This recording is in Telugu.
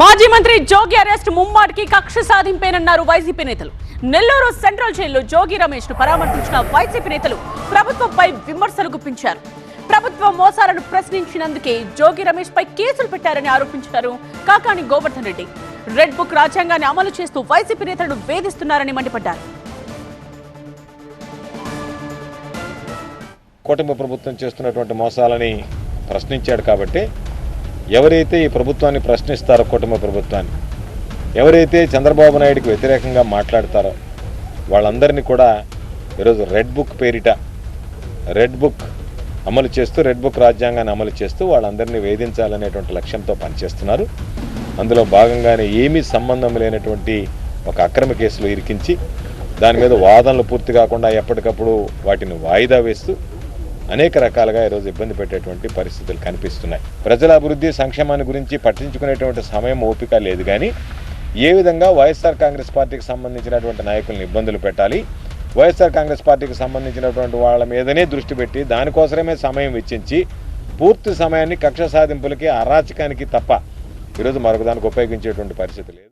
మాజీ మంత్రి జోగి అరెస్ట్ ముమ్మాటికి కక్ష సాధింపేనన్నారు వైసీపీ నేతలు. నెల్లూరు సెంట్రల్ జైల్లో జోగి రమేష్ను పరామర్శించిన వైసీపీ నేతలు ప్రభుత్వంపై విమర్శలు గుప్పించారు. ప్రభుత్వ మోసాలను ప్రశ్నించినందుకే జోగి రమేష్ పై కేసులు పెట్టారని ఆరోపించారు కాకాని గోవర్ధన్ రెడ్డి. రెడ్ బుక్ రాజ్యాంగాన్ని అమలు చేస్తూ వైసీపీ నేతలను వేధిస్తున్నారని మండిపడ్డారు. కూటమి ప్రభుత్వం చేస్తున్నటువంటి మోసాలని ప్రశ్నించాడు కాబట్టి ఎవరైతే ఈ ప్రభుత్వాన్ని ప్రశ్నిస్తారో కుటుంబ ప్రభుత్వాన్ని ఎవరైతే చంద్రబాబు నాయుడికి వ్యతిరేకంగా మాట్లాడతారో వాళ్ళందరినీ కూడా ఈరోజు రెడ్ బుక్ పేరిట రెడ్ బుక్ అమలు చేస్తూ రెడ్ బుక్ రాజ్యాంగాన్ని అమలు చేస్తూ వాళ్ళందరినీ వేధించాలనేటువంటి లక్ష్యంతో పనిచేస్తున్నారు. అందులో భాగంగానే ఏమీ సంబంధం లేనటువంటి ఒక అక్రమ కేసులు ఇరికించి దాని మీద వాదనలు పూర్తి కాకుండా ఎప్పటికప్పుడు వాటిని వాయిదా వేస్తూ అనేక రకాలుగా ఈరోజు ఇబ్బంది పెట్టేటువంటి పరిస్థితులు కనిపిస్తున్నాయి. ప్రజల అభివృద్ధి సంక్షేమాన్ని గురించి పట్టించుకునేటువంటి సమయం ఓపిక లేదు. కానీ ఏ విధంగా వైఎస్ఆర్ కాంగ్రెస్ పార్టీకి సంబంధించినటువంటి నాయకులను ఇబ్బందులు పెట్టాలి? వైఎస్ఆర్ కాంగ్రెస్ పార్టీకి సంబంధించినటువంటి వాళ్ళ మీదనే దృష్టి పెట్టి దానికోసమే సమయం వెచ్చించి పూర్తి సమయాన్ని కక్ష సాధింపులకి అరాచకానికి తప్ప ఈరోజు మరొకదానికి ఉపయోగించేటువంటి పరిస్థితి లేదు.